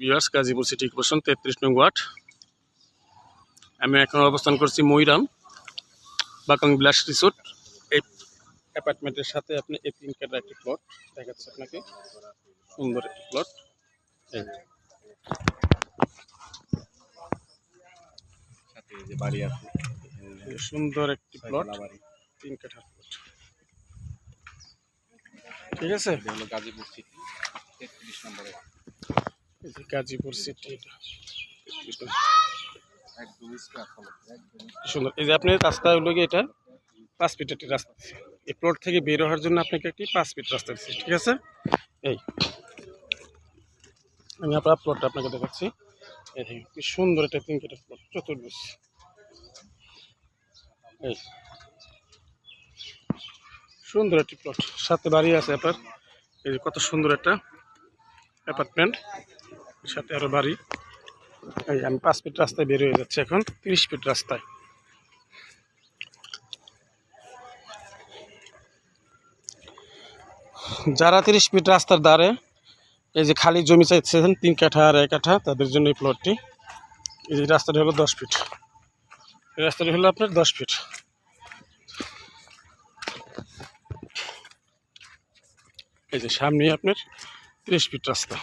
বিয়ার্স Gazipur city corporation তেত্রিশ নং word. আমি এখন অবস্থান করছি ময়রাম বাকাং বিলাস রিসোর্ট এই অ্যাপার্টমেন্টের সাথে আপনি এই তিন কাটার একটি প্লট দেখাচ্ছে আপনাকে। সুন্দর একটি প্লট বাড়ি আছে। সুন্দর একটি প্লট তিন কাঠার প্লট ঠিক আছে? গাজীপুর সিটি তেত্রিশ নম্বরে। যে গাজীপুর সিটি সুন্দর। এই যে আপনি রাস্তা হলো এটা পাঁচ ফিট একটি রাস্তা এই প্লট থেকে বের হওয়ার জন্য আপনাকে একটি পাঁচ ফিট রাস্তা দিচ্ছে ঠিক আছে? এই। আমি আপনার প্লটটা আপনাকে দেখাচ্ছি। এই কি সুন্দর একটা তিন কেটের প্লট চতুর্ভুজ। এই। সুন্দর একটি প্লট সাথে বাড়ি আছে আপনার। এই যে কত সুন্দর একটা অ্যাপার্টমেন্ট সাথে আরও বাড়ি। এই আমি পাঁচ ফিট রাস্তায় বের হয়ে যাচ্ছি এখন, তিরিশ ফিট রাস্তায়। যারা তিরিশ ফিট রাস্তার ধারে, এই যে খালি জমি চাইছেন তিন কাঠা আর এক কাঠা, তাদের জন্য এই প্লটটি এই যে রাস্তাটি হলো দশ ফিট। এই রাস্তাটা হলো আপনার দশ ফিট। এই যে সামনে আপনার তিরিশ ফিট রাস্তা।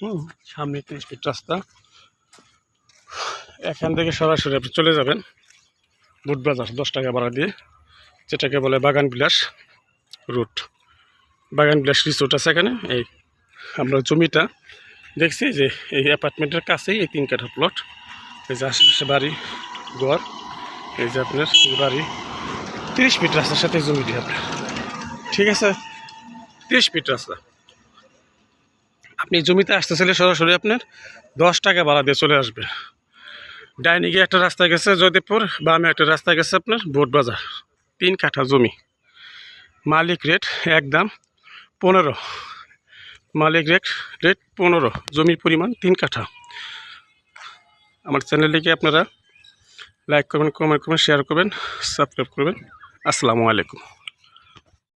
হুম, সামনে তিরিশ ফিট রাস্তা। এখান থেকে সরাসরি আপনি চলে যাবেন বুটবাজার দশ টাকা ভাড়া দিয়ে, যেটাকে বলে বাগান বিলাস রুট। বাগান বিলাস রিসোর্ট আছে এখানে, এই আমরা জমিটা দেখছি যে এই অ্যাপার্টমেন্টের কাছেই এই তিন কাঠা প্লট এই যে আশেপাশে বাড়ি, ঘর, এই যে আপনার বাড়ি। তিরিশ ফিট রাস্তার সাথে জমিটি আপনার ঠিক আছে? তিরিশ ফিট রাস্তা। আপনি জমিতে আসতে চাইলে সরাসরি আপনার? দশ টাকা ভাড়া দিয়ে চলে আসবে। ডাইনিকে একটা রাস্তা গেছে জয়দেবপুর, বামে একটা রাস্তা গেছে আপনার বোট বাজার। তিন কাঠা জমি। মালিক রেট একদম পনেরো। মালিক রেট রেট পনেরো। জমির পরিমাণ তিন কাঠা। আমার চ্যানেলটিকে আপনারা লাইক করবেন, কমেন্ট করবেন, শেয়ার করবেন, সাবস্ক্রাইব করবেন। আসসালামু আলাইকুম।